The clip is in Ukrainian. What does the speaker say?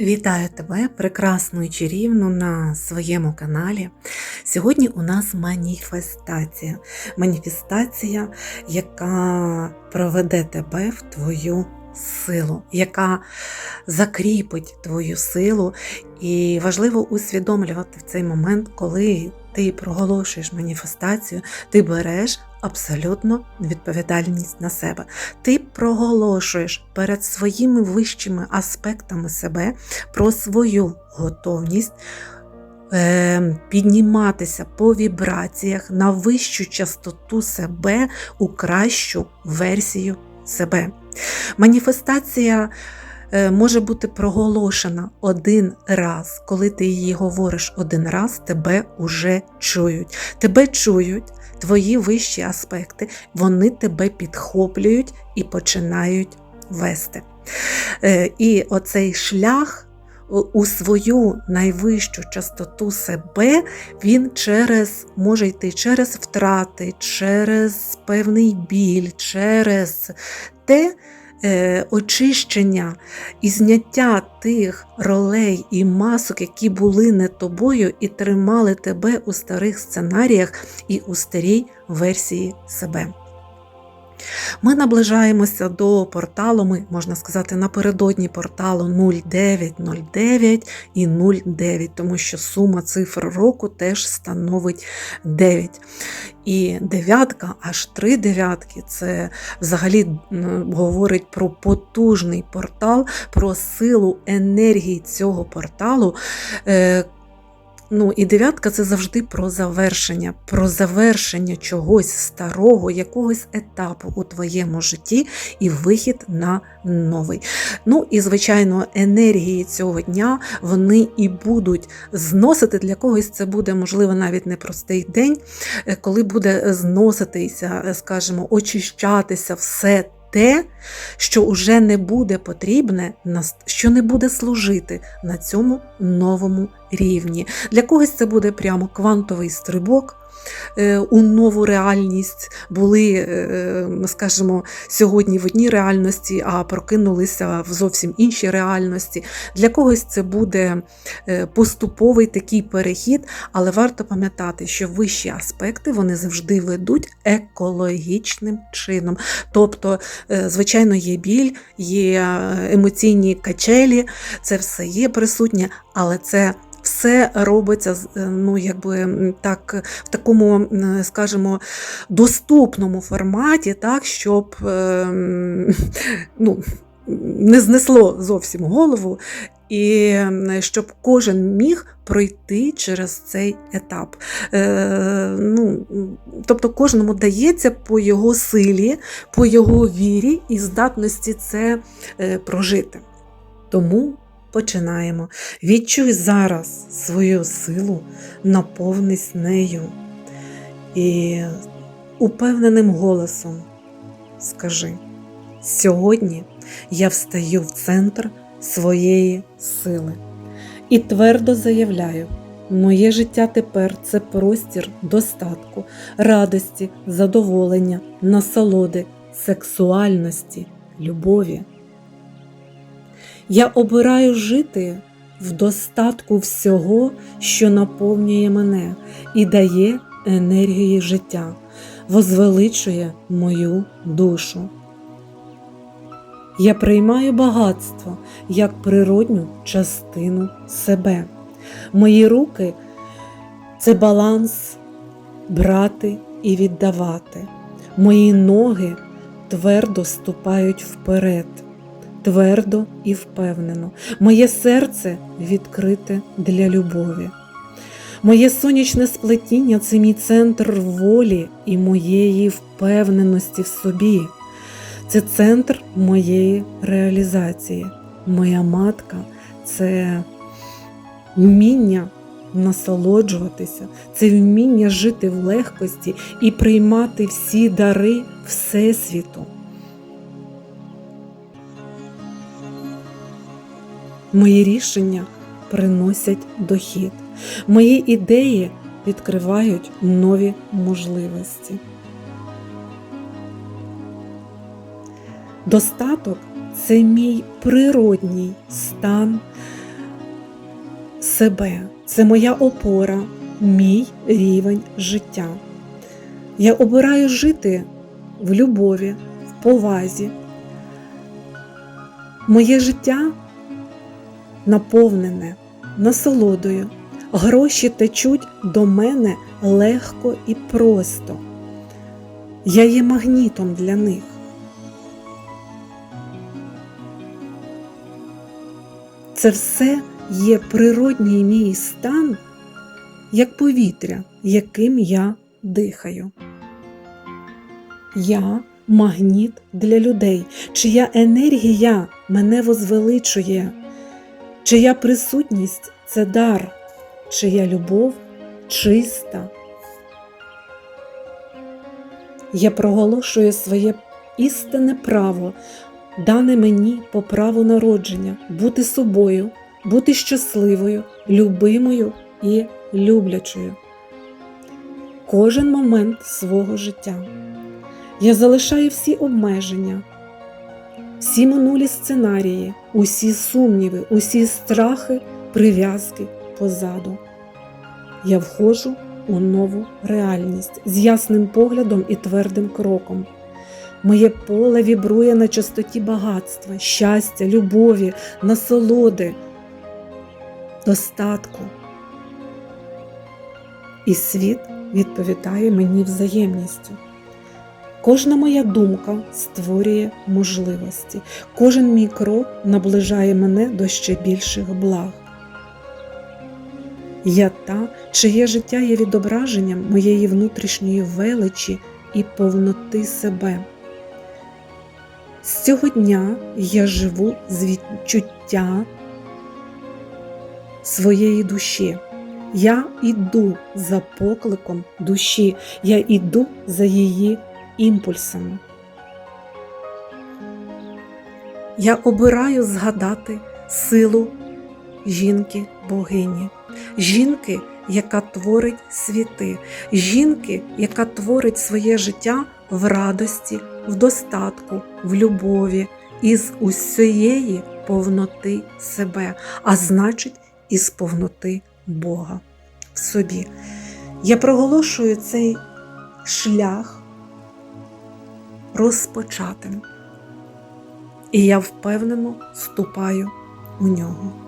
Вітаю тебе, прекрасну і чарівну на своєму каналі. Сьогодні у нас маніфестація. Маніфестація, яка проведе тебе в твою силу, яка закріпить твою силу. І важливо усвідомлювати в цей момент, коли ти проголошуєш маніфестацію, ти береш абсолютно відповідальність на себе. Ти проголошуєш перед своїми вищими аспектами себе про свою готовність. е, Підніматися по вібраціях на вищу частоту себе у кращу версію себе. Маніфестація може бути проголошена один раз. Коли ти її говориш один раз, тебе уже чують. Тебе чують твої вищі аспекти, вони тебе підхоплюють і починають вести. Е, І оцей шлях. У свою найвищу частоту себе він через може йти через втрати, через певний біль, через те, е, очищення і зняття тих ролей і масок, які були не тобою, і тримали тебе у старих сценаріях і у старій версії себе. Ми наближаємося до порталу, ми, можна сказати, напередодні порталу 0909 і 09, тому що сума цифр року теж становить 9. І дев'ятка, аж три дев'ятки, це взагалі говорить про потужний портал, про силу енергії цього порталу. Ну і дев'ятка це завжди про завершення, про завершення чогось старого, якогось етапу у твоєму житті і вихід на новий. Ну і, звичайно, енергії цього дня вони і будуть зносити для когось. Це буде, можливо, навіть непростий день, е, коли буде зноситися, е, скажімо, очищатися все те, що вже не буде потрібне, що не буде служити на цьому новому рівні. Для когось це буде прямо квантовий стрибок. Е, у нову реальність були, е, скажімо, сьогодні в одній реальності, а прокинулися в зовсім іншій реальності. Для когось це буде е, поступовий такий перехід, але варто пам'ятати, що вищі аспекти вони завжди ведуть екологічним чином. Тобто, звичайно, є біль, є емоційні качелі, це все є присутнє, але це все робиться е, ну, якби так, в такому, скажімо, доступному форматі, так, щоб ну, не знесло зовсім голову. І щоб кожен міг пройти через цей етап. Е, ну, Тобто кожному дається по його силі, по його вірі і здатності це е, прожити. Тому Починаємо. Відчуй зараз свою силу, наповнись нею. І упевненим голосом скажи: сьогодні я встаю в центр своєї сили і твердо заявляю, моє життя тепер це простір достатку, радості, задоволення, насолоди, сексуальності, любові. Я обираю жити в достатку всього, що наповнює мене і дає енергії життя, возвеличує мою душу. Я приймаю багатство як природню частину себе. Мої руки це баланс брати і віддавати. Мої ноги твердо ступають вперед твердо і впевнено. Моє серце відкрите для любові. Моє сонячне сплетіння це мій центр волі і моєї впевненості в собі. Це центр моєї реалізації. Моя матка це вміння насолоджуватися, це вміння жити в легкості і приймати всі дари Всесвіту. Мої рішення приносять дохід. Мої ідеї відкривають нові можливості. Достаток це мій природній стан себе. Це моя опора, мій рівень життя. Я обираю жити в любові, в повазі. Моє життя наповнене насолодою. Гроші течуть до мене легко і просто. Я є магнітом для них. Це все є природній мій стан, як повітря, яким я дихаю. Я магніт для людей, чия енергія мене возвеличує, чия присутність це дар, чия любов чиста. Я проголошую своє істинне право, дане мені по праву народження, бути собою, бути щасливою, любимою і люблячою. Кожен момент свого життя. Я залишаю всі обмеження, всі минулі сценарії, усі сумніви, усі страхи, прив'язки позаду. Я входжу у нову реальність з ясним поглядом і твердим кроком. Моє поле вібрує на частоті багатства, щастя, любові, насолоди, достатку. І світ відповідає мені взаємністю. Кожна моя думка створює можливості, кожен мій крок наближає мене до ще більших благ. Я та, чиє життя є відображенням моєї внутрішньої величі і повноти себе. З цього дня я живу з відчуття своєї душі. Я іду за покликом душі, я іду за її імпульсами. Я обираю згадати силу жінки богині, жінки, яка творить світи, жінки, яка творить своє життя в радості, в достатку, в любові, із усієї повноти себе, а значить, із повноти Бога в собі. Я проголошую цей шлях розпочатим, і я впевнено ступаю у нього.